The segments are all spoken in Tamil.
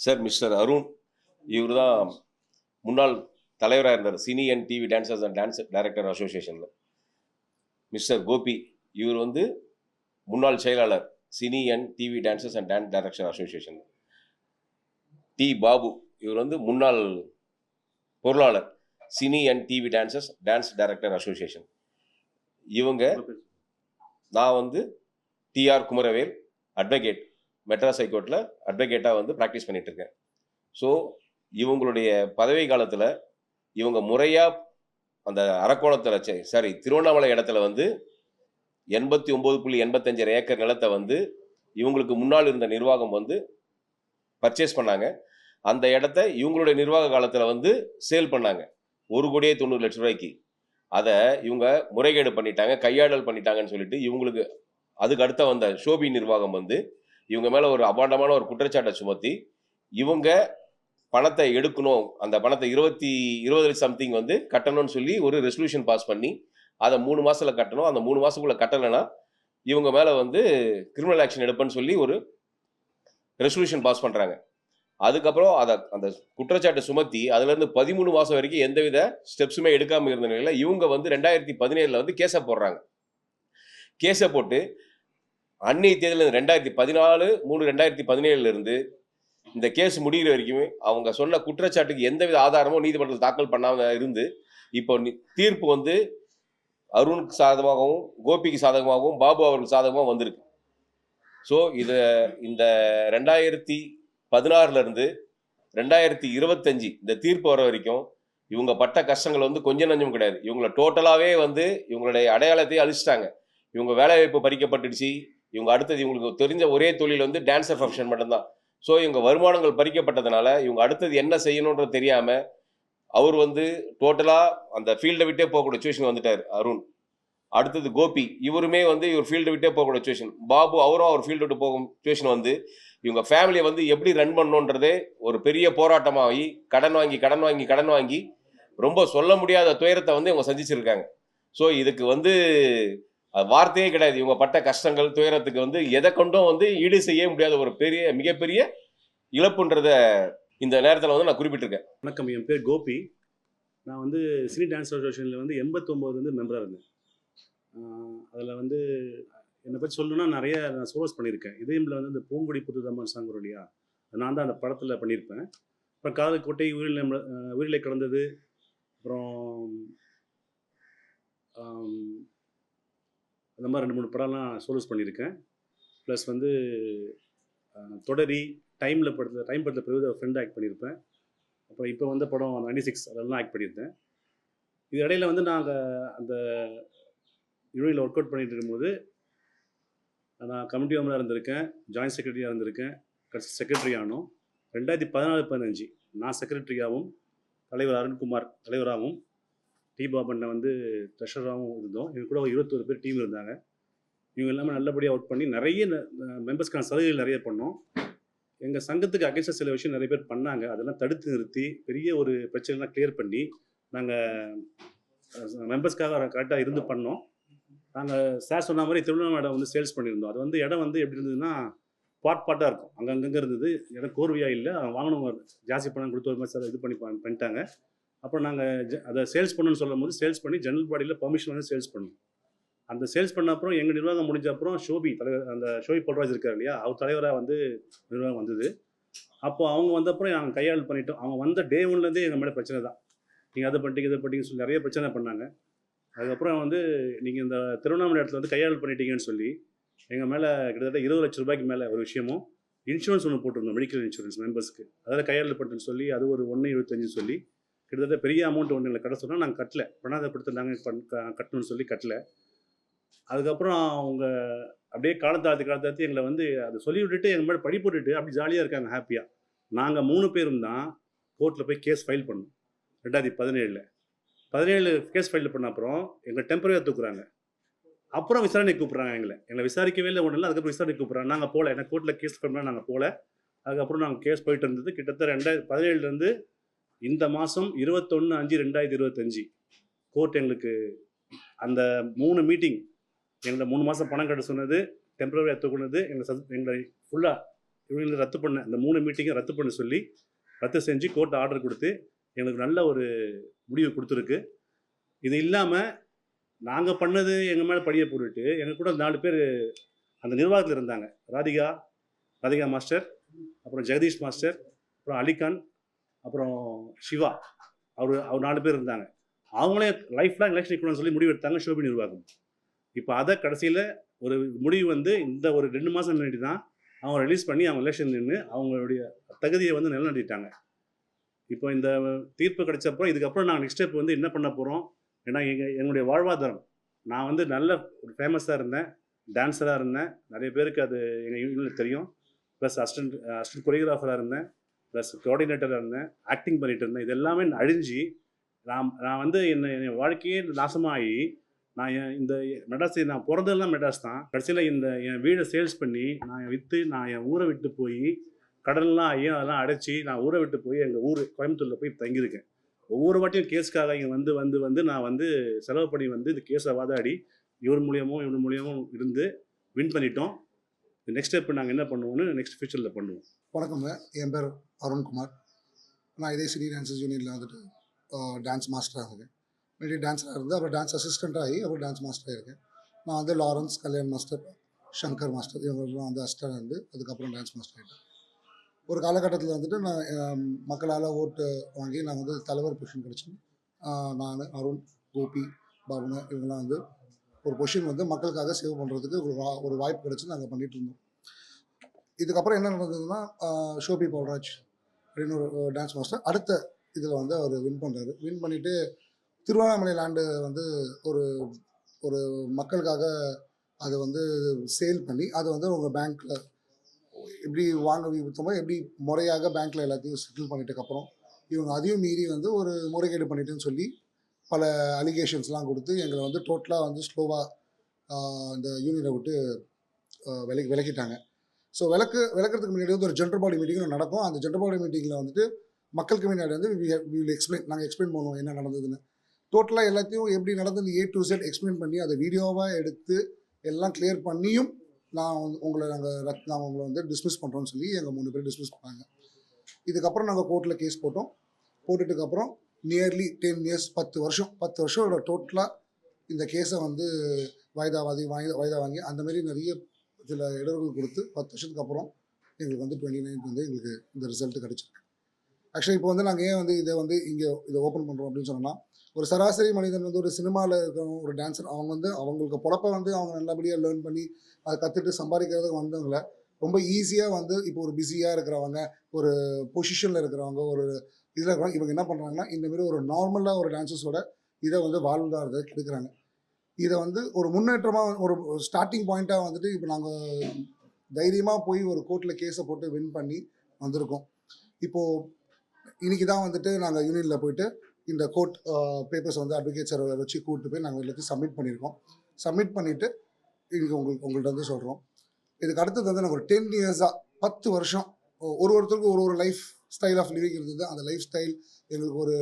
சார் மிஸ்டர் அருண் இவர் தான் முன்னாள் தலைவராக இருந்தார். Cine and TV dancers and dance director அசோசியேஷனில் mister Gopi இவர் வந்து முன்னாள் செயலாளர் cine and TV dancers and dance director association D Babu இவர் வந்து முன்னாள் பொருளாளர் cine and TV dancers dance director association இவங்க நான் வந்து டிஆர் குமரவேல் அட்வொகேட் மெட்ராஸ் ஹைகோர்ட்டில் அட்வொகேட்டாக வந்து ப்ராக்டிஸ் பண்ணிட்டு இருக்கேன் ஸோ இவங்களுடைய பதவி காலத்தில் இவங்க முறையாக அந்த அரக்கோணத்தில் சாரி திருவண்ணாமலை இடத்துல வந்து எண்பத்தி ஒம்பது புள்ளி எண்பத்தஞ்சரை ஏக்கர் நிலத்தை வந்து இவங்களுக்கு முன்னால் இருந்த நிர்வாகம் வந்து பர்ச்சேஸ் பண்ணாங்க. அந்த இடத்த இவங்களுடைய நிர்வாக காலத்தில் வந்து சேல் பண்ணாங்க. ஒரு கோடியே தொண்ணூறு லட்ச ரூபாய்க்கு. அதை இவங்க முறைகேடு பண்ணிட்டாங்க கையாடல் பண்ணிட்டாங்கன்னு சொல்லிட்டு இவங்களுக்கு அதுக்கு அடுத்த வந்த ஷோபி நிர்வாகம் வந்து இவங்க மேலே ஒரு அபாண்டமான ஒரு குற்றச்சாட்டை சுமத்தி இவங்க பணத்தை எடுக்கணும் அந்த பணத்தை இருபத்தி இருபது சம்திங் வந்து கட்டணும்னு சொல்லி ஒரு ரெசல்யூஷன் பாஸ் பண்ணி அதை மூணு மாதத்தில் கட்டணும். அந்த மூணு மாதத்துக்குள்ளே கட்டலைன்னா இவங்க மேலே வந்து கிரிமினல் ஆக்ஷன் எடுப்பேன்னு சொல்லி ஒரு ரெசல்யூஷன் பாஸ் பண்ணுறாங்க அதுக்கப்புறம் அதை அந்த குற்றச்சாட்டை சுமத்தி அதுலேருந்து பதிமூணு மாதம் வரைக்கும் எந்தவித ஸ்டெப்ஸுமே எடுக்காமல் இருந்த நிலையில் இவங்க வந்து ரெண்டாயிரத்தி பதினேழில் வந்து கேஸை போடுறாங்க. கேஸை போட்டு அன்னைய தேதியில் ரெண்டாயிரத்தி பதினாலு மூணு ரெண்டாயிரத்தி பதினேழுலேருந்து இந்த கேஸ் முடிகிற வரைக்குமே அவங்க சொன்ன குற்றச்சாட்டுக்கு எந்தவித ஆதாரமும் நீதிமன்றத்தில் தாக்கல் பண்ணாமல் இருந்து இப்போ தீர்ப்பு வந்து அருணுக்கு சாதகமாகவும் கோபிக்கு சாதகமாகவும் பாபு அவர்களுக்கு சாதகமாக வந்திருக்கு. ஸோ இதை இந்த ரெண்டாயிரத்தி பதினாறுலேருந்து ரெண்டாயிரத்தி இருபத்தஞ்சு இந்த தீர்ப்பு வர வரைக்கும் இவங்க பட்ட கஷ்டங்கள் வந்து கொஞ்சம் நஞ்சம் கிடையாது. இவங்கள டோட்டலாகவே வந்து இவங்களுடைய அடையாளத்தையே அழிச்சிட்டாங்க. இவங்க வேலைவாய்ப்பு பறிக்கப்பட்டுடுச்சு. இவங்க அடுத்தது இவங்களுக்கு தெரிஞ்ச ஒரே தொழில் வந்து டான்ஸர் ஃபங்க்ஷன் மட்டும்தான். ஸோ இவங்க வருமானங்கள் பறிக்கப்பட்டதுனால இவங்க அடுத்தது என்ன செய்யணுன்றது தெரியாமல் அவர் வந்து டோட்டலாக அந்த ஃபீல்டை விட்டே போகக்கூடிய சுச்சுவேஷன் வந்துட்டார் அருண். அடுத்தது கோபி இவருமே வந்து இவர் ஃபீல்டை விட்டே போகக்கூடிய சுச்சுவேஷன் பாபு அவரும் அவர் ஃபீல்டு விட்டு போகும் சுச்சுவேஷன் வந்து இவங்க ஃபேமிலியை வந்து எப்படி ரன் பண்ணணுன்றதே ஒரு பெரிய போராட்டமாகி கடன் வாங்கி கடன் வாங்கி கடன் வாங்கி ரொம்ப சொல்ல முடியாத துயரத்தை வந்து இவங்க சந்திச்சிருக்காங்க. ஸோ இதுக்கு வந்து வார்த்தையே கிடையாது. இவங்க பட்ட கஷ்டங்கள் துயரத்துக்கு வந்து எதை கொண்டும் வந்து ஈடு செய்ய முடியாத ஒரு பெரிய மிகப்பெரிய இழப்புன்றத இந்த நேரத்தில் வந்து நான் குறிப்பிட்டிருக்கேன். வணக்கம். என் பேர் கோபி. நான் வந்து சினி டான்ஸ் அசோசியேஷனில் வந்து எண்பத்தொம்போது வந்து மெம்பராக இருந்தேன். அதில் வந்து என்னை பற்றி சொல்லணும்னா நிறைய நான் சோர்ஸ் பண்ணியிருக்கேன். இதயமில் வந்து இந்த பூங்குடி புதுதம்மன் சாங் இல்லையா? நான் தான் அந்த படத்தில் பண்ணியிருப்பேன். அப்புறம் காது கோட்டை உயிரில் உயிரிலை கடந்தது அப்புறம் இந்த அந்த மாதிரி ரெண்டு மூணு படம்லாம் சோலஸ் பண்ணியிருக்கேன். ப்ளஸ் வந்து தொடரி டைமில் படத்தில் டைம் படத்தில் பிறகு ஃப்ரெண்ட் ஆக்ட் பண்ணியிருப்பேன். அப்புறம் இப்போ வந்த படம் நைன்டி சிக்ஸ் அதெல்லாம் ஆக்ட் பண்ணியிருந்தேன். இது இடையில வந்து நாங்கள் அந்த யூனியில் ஒர்க் அவுட் பண்ணிட்டு இருக்கும்போது நான் கமிட்டி மெம்பராக இருந்திருக்கேன் ஜாயின்ட் செக்ரட்டரியாக இருந்திருக்கேன் கடைசி செக்ரட்டரி ஆனோம். ரெண்டாயிரத்தி பதினாலு பதினஞ்சு நான் செக்ரட்டரியாகவும் தலைவர் அருண்குமார் தலைவராகவும் டி பாபண்ணை வந்து ட்ரெஷராகவும் இருந்தோம். எங்க கூட ஒரு இருபத்தொரு பேர் டீம் இருந்தாங்க. இவங்க எல்லாமே நல்லபடியாக ஒர்க் பண்ணி நிறைய மெம்பர்ஸ்க்கான சலுகைகள் நிறைய பண்ணோம். எங்கள் சங்கத்துக்கு அகேன்ஸ்டாக சில விஷயம் நிறைய பேர் பண்ணாங்க. அதெல்லாம் தடுத்து நிறுத்தி பெரிய ஒரு பிரச்சனைலாம் கிளியர் பண்ணி நாங்கள் மெம்பர்ஸ்க்காக கரெக்டாக இருந்து பண்ணோம். நாங்கள் சார் சொன்ன மாதிரி திருவண்ணாமலை இடம் வந்து சேல்ஸ் பண்ணியிருந்தோம். அது வந்து இடம் வந்து எப்படி இருந்ததுன்னா பாட் பாட்டாக இருக்கும். அங்கங்கே இருந்தது. இடம் கோர்வையாக இல்லை. வாங்கினவங்க ஜாஸ்தி பணம் கொடுத்து ஒரு மாதிரி சார் இது பண்ணி பண்ணிட்டாங்க. அப்புறம் நாங்கள் அதை சேல்ஸ் பண்ணணும்னு சொல்லும் போது சேல்ஸ் பண்ணி ஜெனரல் பாடியில் பர்மிஷன் வந்து சேல்ஸ் பண்ணோம் அந்த சேல்ஸ் பண்ண அப்புறம் எங்கள் நிர்வாகம் முடிஞ்ச அப்புறம் ஷோபி தலைவர் அந்த ஷோபி பொல்ராஜ் இருக்கார் இல்லையா? அவர் தலைவராக வந்து நிர்வாகம் வந்தது. அப்போ அவங்க வந்த அப்புறம் நாங்கள் கையாள் பண்ணிட்டோம். அவங்க வந்த டே ஒன்லேருந்தே எங்கள் மேலே பிரச்சனை தான். நீங்கள் அதை பண்ணிட்டீங்க இதை பண்ணிட்டீங்கன்னு சொல்லி நிறைய பிரச்சனை பண்ணாங்க. அதுக்கப்புறம் வந்து நீங்கள் இந்த திருவண்ணாமலை இடத்துல வந்து கையாள் பண்ணிட்டீங்கன்னு சொல்லி எங்கள் மேலே கிட்டத்தட்ட இருபது லட்ச ரூபாய்க்கு மேலே ஒரு விஷயமும் இன்சூரன்ஸ் ஒன்று போட்டிருந்தோம் மெடிக்கல் இன்சூரன்ஸ் மெம்பர்ஸ்க்கு அதில் கையாள் பண்ணுறேன்னு சொல்லி அது ஒரு ஒன்று எழுபத்தஞ்சு சொல்லி கிட்டத்தட்ட பெரிய அமௌண்ட் ஒன்று எங்களை கட்ட சொன்னால் நாங்கள் கட்டல. பணாதப்படுத்த நாங்கள் கட்டணும்னு சொல்லி கட்டல. அதுக்கப்புறம் அவங்க அப்படியே காலத்தாழ்த்து காலத்தாழ்த்து எங்களை வந்து அதை சொல்லி விட்டுட்டு எங்கள் மேலே படி போட்டுட்டு அப்படி ஜாலியாக இருக்காங்க ஹாப்பியாக நாங்கள் மூணு பேரும் தான் கோர்ட்டில் போய் கேஸ் ஃபைல் பண்ணோம் ரெண்டாயிரத்தி பதினேழில். பதினேழு கேஸ் ஃபைல் பண்ண அப்புறம் எங்களை டெம்பரரியாக தூக்குறாங்க. அப்புறம் விசாரணை கூப்பிட்றாங்க எங்களை. எங்களை விசாரிக்கவே இல்லை ஒன்றும் இல்லை. அதுக்கப்புறம் விசாரணை கூப்பிட்றாங்க. நாங்கள் போகல. ஏன்னா கோர்ட்டில் கேஸ் பண்ணால் நாங்கள் போகல. அதுக்கப்புறம் நாங்கள் கேஸ் போயிட்டு இருந்தது கிட்டத்தட்ட ரெண்டாயிரத்தி பதினேழுலேருந்து இந்த மாதம் இருபத்தொன்று அஞ்சு ரெண்டாயிரத்தி இருபத்தஞ்சி. கோர்ட் எங்களுக்கு அந்த மூணு மீட்டிங் எங்களை மூணு மாதம் பணம் கட்ட சொன்னது டெம்பரவரி ரத்து கொண்டது எங்களை சத் எங்களை ஃபுல்லாக இவங்களை ரத்து பண்ண அந்த மூணு மீட்டிங்கை ரத்து பண்ண சொல்லி ரத்து செஞ்சு கோர்ட் ஆர்டர் கொடுத்து எங்களுக்கு நல்ல ஒரு முடிவு கொடுத்துருக்கு. இது இல்லாமல் நாங்கள் பண்ணது எங்கள் மேலே படியை போட்டுட்டு எங்கள் கூட நாலு பேர் அந்த நிர்வாகத்தில் இருந்தாங்க. ராதிகா ராதிகா மாஸ்டர் அப்புறம் ஜெகதீஷ் மாஸ்டர் அப்புறம் அலிகான் அப்புறம் சிவா. அவர் அவர் நாலு பேர் இருந்தாங்க. அவங்களே லைஃப் லாங் எலெக்ஷன் நிற்கணும்னு சொல்லி முடிவு எடுத்தாங்க ஷோபி நிர்வாகம். இப்போ அதை கடைசியில் ஒரு முடிவு வந்து இந்த ஒரு ரெண்டு மாதம் முன்னாடி தான் அவங்க ரிலீஸ் பண்ணி அவங்க எலெக்ஷன் நின்று அவங்களுடைய தகுதியை வந்து நிலநாட்டிட்டாங்க. இப்போ இந்த தீர்ப்பு கிடைச்சப்பறம் இதுக்கப்புறம் நாங்கள் நெக்ஸ்ட் ஸ்டெப் வந்து என்ன பண்ண போகிறோம் ஏன்னா எங்கள் என்னுடைய வாழ்வாதாரம். நான் வந்து நல்ல ஒரு ஃபேமஸாக இருந்தேன் டான்ஸராக இருந்தேன். நிறைய பேருக்கு அது எங்கள் யூனியனில் தெரியும். ப்ளஸ் அசிஸ்டன்ட் அசிஸ்டன்ட் கொரியோகிராஃபராக இருந்தேன். ப்ளஸ் கோஆர்டினேட்டராக இருந்தேன் ஆக்டிங் பண்ணிட்டு இருந்தேன். இது எல்லாமே அழிஞ்சு நான் நான் வந்து என்னை என் வாழ்க்கையே நாசமாகி நான் என் இந்த மெட்ராஸ் நான் பிறந்ததெல்லாம் மெட்ராஸ் தான். கடைசியில் இந்த என் வீடை சேல்ஸ் பண்ணி நான் விற்று நான் என் ஊரை விட்டு போய் கடல்லாம் ஐயா அதெல்லாம் அடைச்சி நான் ஊரை விட்டு போய் எங்கள் ஊர் கோயம்புத்தூரில் போய் தங்கியிருக்கேன். ஒவ்வொரு வாட்டியும் கேஸ்க்காக இங்கே வந்து வந்து வந்து நான் வந்து செலவு பண்ணி வந்து இந்த கேஸை வாதாடி இவர் மூலியமும் இவர் மூலியமும் இருந்து வின் பண்ணிட்டோம். நெக்ஸ்ட் ஸ்டெப் நாங்கள் என்ன பண்ணுவோம்னு நெக்ஸ்ட் ஃபியூச்சரில் பண்ணுவோம். வணக்கங்க என் பேர் அருண்குமார். நான் இதே சிட்டி டான்ஸஸ் யூனியனில் வந்துட்டு டான்ஸ் மாஸ்டராக இருக்கேன். முன்னாடி டான்ஸராக இருந்து அப்புறம் டான்ஸ் அசிஸ்டண்ட்டாக ஆகி அப்புறம் டான்ஸ் மாஸ்டராக இருக்கேன். நான் வந்து Lawrence Kalyan master Shankar master இவங்கெல்லாம் வந்து அசிஸ்டன்ட் இருந்து அதுக்கப்புறம் டான்ஸ் மாஸ்டர் ஆகிட்டேன் ஒரு காலகட்டத்தில் வந்துட்டு நான் மக்களால் ஓட்டு வாங்கி நான் வந்து தலைவர் பொசிஷன் கிடச்சேன் நான் அருண் கோபி பாபுனா இவங்கெல்லாம் வந்து ஒரு கொஷின் வந்து மக்களுக்காக சேவ் பண்ணுறதுக்கு ஒரு வா ஒரு வாய்ப்பு கிடச்சி நாங்கள் பண்ணிகிட்டு இருந்தோம். இதுக்கப்புறம் என்ன நடந்ததுன்னா ஷோபி பவுல்ராஜ் அப்படின்னு ஒரு டான்ஸ் மாஸ்டர் அடுத்த இதில் வந்து அவர் வின் பண்ணுறாரு வின் பண்ணிவிட்டு திருவண்ணாமலை லேண்டு வந்து ஒரு ஒரு மக்களுக்காக அதை வந்து சேல் பண்ணி அதை வந்து உங்கள் பேங்க்கில் எப்படி வாங்க விற்றமோ எப்படி முறையாக பேங்க்கில் எல்லாத்தையும் செட்டில் பண்ணிட்டதுக்கப்புறம் இவங்க அதையும் மீறி வந்து ஒரு முறைகேடு பண்ணிட்டுன்னு சொல்லி பல அலிகேஷன்ஸ்லாம் கொடுத்து எங்களை வந்து டோட்டலாக வந்து ஸ்லோவாக இந்த யூனியனை விட்டு விலை விலகி விலக்கிட்டாங்க ஸோ விளக்கு விளக்குறதுக்கு முன்னாடி வந்து ஒரு ஜென்ரல் பாடி மீட்டிங் நடக்கும். அந்த ஜென்ரல் பாடி மீட்டிங்கில் வந்துட்டு மக்களுக்கு முன்னாடி வந்து வில் எக்ஸ்பிளைன் நாங்கள் எக்ஸ்பிளைன் பண்ணுவோம் என்ன நடந்ததுன்னு. டோட்டலாக எல்லாத்தையும் எப்படி நடந்தது ஏ டு செட் எக்ஸ்பிளைன் பண்ணி அதை வீடியோவாக எடுத்து எல்லாம் கிளியர் பண்ணியும் நான் வந்து உங்களை நாங்கள் ரத் நாங்கள் உங்களை வந்து டிஸ்மிஸ் பண்ணுறோம்னு சொல்லி எங்கள் மூணு பேர் டிஸ்மிஸ் பண்ணாங்க. இதுக்கப்புறம் நாங்கள் கோர்ட்டில் கேஸ் போட்டோம். போட்டுட்டுக்கப்புறம் நியர்லி டென் இயர்ஸ் பத்து வருஷம் பத்து வருஷம் டோட்டலாக இந்த கேஸை வந்து வாய்தாவாதி வாங்கி வாய்தா வாங்கி அந்த மாதிரி நிறைய சில இடர்கள் கொடுத்து பத்து வருஷத்துக்கு அப்புறம் எங்களுக்கு வந்து டுவெண்ட்டி நைன்த் வந்து எங்களுக்கு இந்த ரிசல்ட் கிடச்சிருக்கு. ஆக்சுவலி இப்போ வந்து நாங்கள் ஏன் வந்து இதை வந்து இங்கே இதை ஓப்பன் பண்ணுறோம் அப்படின்னு சொன்னோம்னா ஒரு சராசரி மனிதன் வந்து ஒரு சினிமாவில் இருக்கிறவங்க ஒரு டான்ஸர் அவங்க வந்து அவங்களுக்கு பொழப்ப வந்து அவங்க நல்லபடியாக லேர்ன் பண்ணி அதை கற்றுட்டு சம்பாதிக்கிறதுக்கு வந்தவங்கள ரொம்ப ஈஸியாக வந்து இப்போ ஒரு பிஸியாக இருக்கிறவங்க ஒரு பொசிஷனில் இருக்கிறவங்க ஒரு இதில் இவங்க என்ன பண்ணுறாங்கன்னா இந்தமாரி ஒரு நார்மலாக ஒரு டான்ஸஸோட இதை வந்து வாழ்ந்தாரதை எடுக்கிறாங்க இதை வந்து ஒரு முன்னேற்றமாக ஒரு ஸ்டார்டிங் பாயிண்ட்டாக வந்துட்டு இப்போ நாங்கள் தைரியமாக போய் ஒரு கோர்ட்டில் கேஸை போட்டு வின் பண்ணி வந்திருக்கோம். இப்போது இன்னைக்கு தான் வந்துட்டு நாங்கள் யூனியனில் போயிட்டு இந்த கோர்ட் பேப்பர்ஸ் வந்து அட்வொகேட் சார் வச்சு கூப்பிட்டு போய் நாங்கள் எல்லாத்தையும் சப்மிட் பண்ணியிருக்கோம். சப்மிட் பண்ணிவிட்டு இங்கே உங்களுக்கு உங்கள்கிட்ட வந்து சொல்கிறோம் இதுக்கு அடுத்தது வந்து நாங்கள் ஒரு டென் இயர்ஸாக பத்து வருஷம் ஒரு ஒருத்தருக்கும் ஒரு ஒரு லைஃப் ஸ்டைல் ஆஃப் லிவிங் இருந்தது. அந்த லைஃப் ஸ்டைல் எங்களுக்கு ஒரு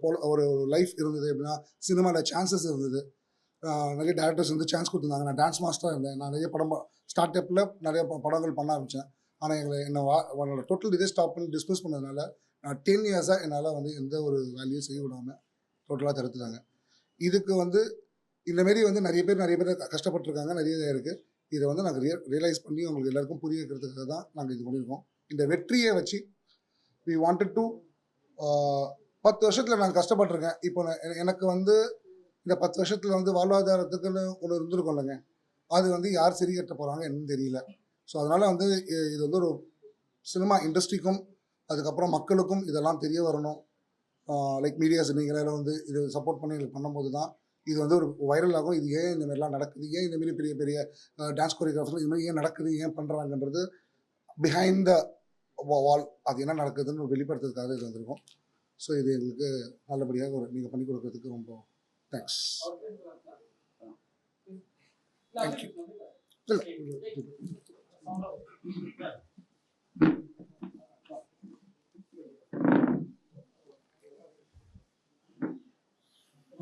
போல ஒரு லைஃப் இருந்தது எப்படின்னா சினிமாவில் சான்சஸ் இருந்தது. நிறைய டேரக்டர்ஸ் வந்து சான்ஸ் கொடுத்துருந்தாங்க. நான் டான்ஸ் மாஸ்டராக இருந்தேன். நான் நிறைய படம் ஸ்டார்ட் அப்பில் நிறைய ப- படங்கள் பண்ண ஆரம்பித்தேன் ஆனால் எங்களை என்னை வா என்னோட டோட்டல் இதே ஸ்டாப் பண்ணி டிஸ்மிஸ் பண்ணதுனால நான் டென் இயர்ஸாக என்னால் வந்து எந்த ஒரு வேல்யூ செய்ய விடாமல் டோட்டலாக தடுத்துட்டாங்க. இதுக்கு வந்து இந்த மாரி வந்து நிறைய பேர் நிறைய பேர் க- நிறைய இதாக இருக்குது இதை வந்து நாங்கள் ரியல் ரியலைஸ் பண்ணி உங்களுக்கு எல்லாருக்கும் புரிய வைக்கிறதுக்காக தான் நாங்கள் இது பண்ணியிருக்கோம். இந்த வெற்றியை வச்சு வி வாண்டட் டு பத்து வருஷத்தில் நான் கஷ்டப்பட்டிருக்கேன். இப்போ எனக்கு வந்து இந்த பத்து வருஷத்தில் வந்து வாழ்வாதாரத்துக்குன்னு ஒன்று இருந்திருக்கும் இல்லைங்க. அது வந்து யார் சரி கட்ட போகிறாங்க என்னன்னு தெரியல. ஸோ அதனால் வந்து இது வந்து ஒரு சினிமா இண்டஸ்ட்ரிக்கும் அதுக்கப்புறம் மக்களுக்கும் இதெல்லாம் தெரிய வரணும். லைக் மீடியாஸ் நீங்களால வந்து இது சப்போர்ட் பண்ணி எங்களுக்கு பண்ணும்போது தான் இது வந்து ஒரு வைரல் ஆகும். இது ஏன் இந்த மாதிரிலாம் நடக்குது? ஏன் இந்தமாரி பெரிய பெரிய டான்ஸ் கொரியோகிராஃபர்ஸ் இது மாதிரி ஏன் நடக்குது? ஏன் பண்ணுறாங்கன்றது பிஹைண்ட் த வால் அது என்ன நடக்குதுன்னு வெளிப்படுத்துறதுக்காக இது வந்திருக்கும். ஸோ இது எங்களுக்கு நல்லபடியாக ஒரு நீங்கள் பண்ணி கொடுக்கறதுக்கு ரொம்ப தேங்க்ஸ் தேங்க்யூ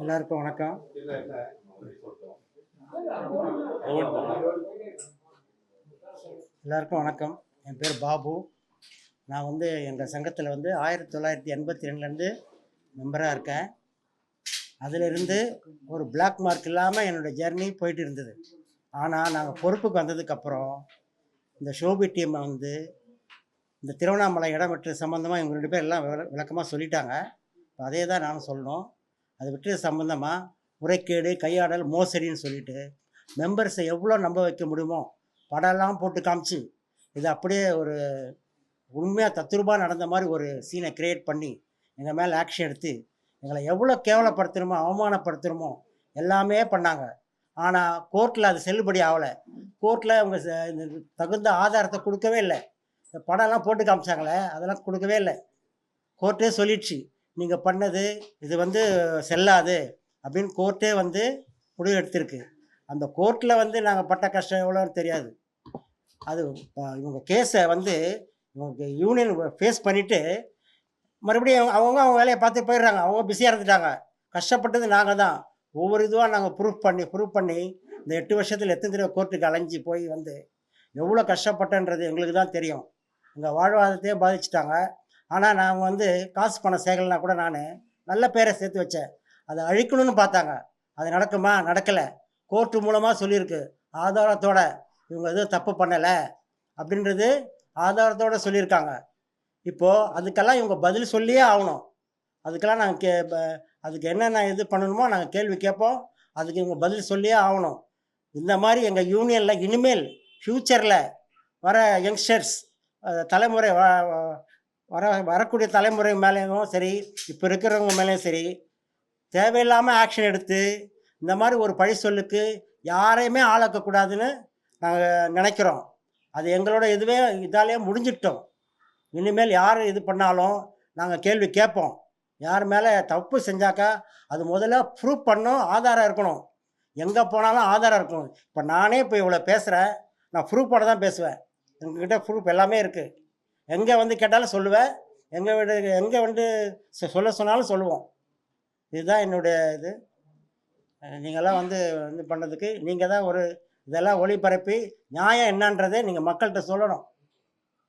எல்லாருக்கும் வணக்கம். எல்லாருக்கும் வணக்கம். என் பேர் பாபு. நான் வந்து எங்கள் சங்கத்தில் வந்து ஆயிரத்தி தொள்ளாயிரத்தி எண்பத்தி ரெண்டுலேருந்து மெம்பராக இருக்கேன். அதிலிருந்து ஒரு பிளாக் மார்க் இல்லாமல் என்னோடய ஜெர்னி போயிட்டு இருந்தது. ஆனால் நாங்கள் பொறுப்புக்கு வந்ததுக்கப்புறம் இந்த ஷோபி டீமை வந்து இந்த திருவண்ணாமலை இடம் வெட்டுறது சம்மந்தமாக இவங்க ரெண்டு பேர் எல்லாம் விளக்கமாக சொல்லிட்டாங்க. அதே தான் நானும் சொல்லணும். அது வெட்டுறது சம்மந்தமாக முறைகேடு கையாடல் மோசடின்னு சொல்லிட்டு மெம்பர்ஸை எவ்வளோ நம்ப வைக்க முடியுமோ படம்லாம் போட்டு காமிச்சு இது அப்படியே ஒரு உண்மையாக தத்ரூபா நடந்த மாதிரி ஒரு சீனை கிரியேட் பண்ணி எங்கள் மேலே ஆக்ஷன் எடுத்து எங்களை எவ்வளோ கேவலப்படுத்தணுமோ அவமானப்படுத்தணுமோ எல்லாமே பண்ணாங்க. ஆனால் கோர்ட்டில் அது செல்லுபடி ஆகலை. கோர்ட்டில் அவங்க தகுந்த ஆதாரத்தை கொடுக்கவே இல்லை. இந்த படம்லாம் போட்டு காமிச்சாங்களே அதெல்லாம் கொடுக்கவே இல்லை. கோர்ட்டே சொல்லிடுச்சு நீங்கள் பண்ணது இது வந்து செல்லாது அப்படின்னு கோர்ட்டே வந்து முடிவு எடுத்திருக்கு. அந்த கோர்ட்டில் வந்து நாங்கள் பட்ட கஷ்டம் எவ்வளோன்னு தெரியாது. அது இவங்க கேஸை வந்து யூனியன் ஃபேஸ் பண்ணிவிட்டு மறுபடியும் அவங்க அவங்க வேலையை பார்த்து போயிடுறாங்க. அவங்க பிஸியாக இருந்துட்டாங்க. கஷ்டப்பட்டது நாங்கள் தான். ஒவ்வொரு இதுவாக நாங்கள் ப்ரூஃப் பண்ணி ப்ரூஃப் பண்ணி இந்த எட்டு வருஷத்தில் எத்தனை தடவை கோர்ட்டுக்கு அலைஞ்சு போய் வந்து எவ்வளோ கஷ்டப்பட்டேன்றது எங்களுக்கு தான் தெரியும். எங்கள் வாழ்வாதாரத்தையே பாதிச்சிட்டாங்க. ஆனால் நாங்கள் வந்து காசு பணம் சேகலைனா கூட நான் நல்ல பேரை சேர்த்து வச்சேன். அதை அழிக்கணும்னு பார்த்தாங்க. அது நடக்குமா? நடக்கலை. கோர்ட்டு மூலமாக சொல்லியிருக்கு. ஆதாரத்தோட இவங்க எதுவும் தப்பு பண்ணலை. அப்படின்றது ஆதாரத்தோட சொல்லியிருக்காங்க. இப்போது அதுக்கெல்லாம் இவங்க பதில் சொல்லியே ஆகணும். அதுக்கெல்லாம் நாங்கள் கே ப- அதுக்கு என்னென்ன இது பண்ணணுமோ நாங்கள் கேள்வி கேட்போம். அதுக்கு இவங்க பதில் சொல்லியே ஆகணும். இந்த மாதிரி எங்கள் யூனியனில் இனிமேல் ஃப்யூச்சரில் வர யங்ஸ்டர்ஸ் தலைமுறை வ வர வரக்கூடிய தலைமுறை மேலேயும் சரி இப்போ இருக்கிறவங்க மேலேயும் சரி தேவையில்லாமல் ஆக்ஷன் எடுத்து இந்த மாதிரி ஒரு பழி சொல்லுக்கு யாரையுமே ஆளாக்கக்கூடாதுன்னு நாங்கள் நினைக்கிறோம். அது எங்களோட இதுவே இதாலே முடிஞ்சிட்டோம். இனிமேல் யார் இது பண்ணாலும் நாங்கள் கேள்வி கேட்போம். யார் மேலே தப்பு செஞ்சாக்கா அது முதல்ல ப்ரூஃப் பண்ணும் ஆதாரம் இருக்கணும். எங்கே போனாலும் ஆதாரம் இருக்கணும். இப்போ நானே இப்போ இவ்வளோ பேசுகிறேன் நான் ப்ரூஃபோட தான் பேசுவேன். எங்ககிட்ட ப்ரூஃப் எல்லாமே இருக்குது எங்கே வந்து கேட்டாலும் சொல்லுவேன். எங்கே விட எங்கே வந்து சொல்ல சொன்னாலும் சொல்லுவோம். இதுதான் என்னுடைய இது. நீங்களாம் நீங்கள்லாம் வந்து இது பண்ணதுக்கு நீங்கள் தான் ஒரு இதெல்லாம் ஒளிபரப்பி நியாயம் என்னன்றதை நீங்கள் மக்கள்கிட்ட சொல்லணும்.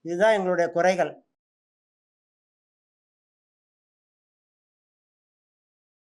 இதுதான் எங்களுடைய குறைகள்.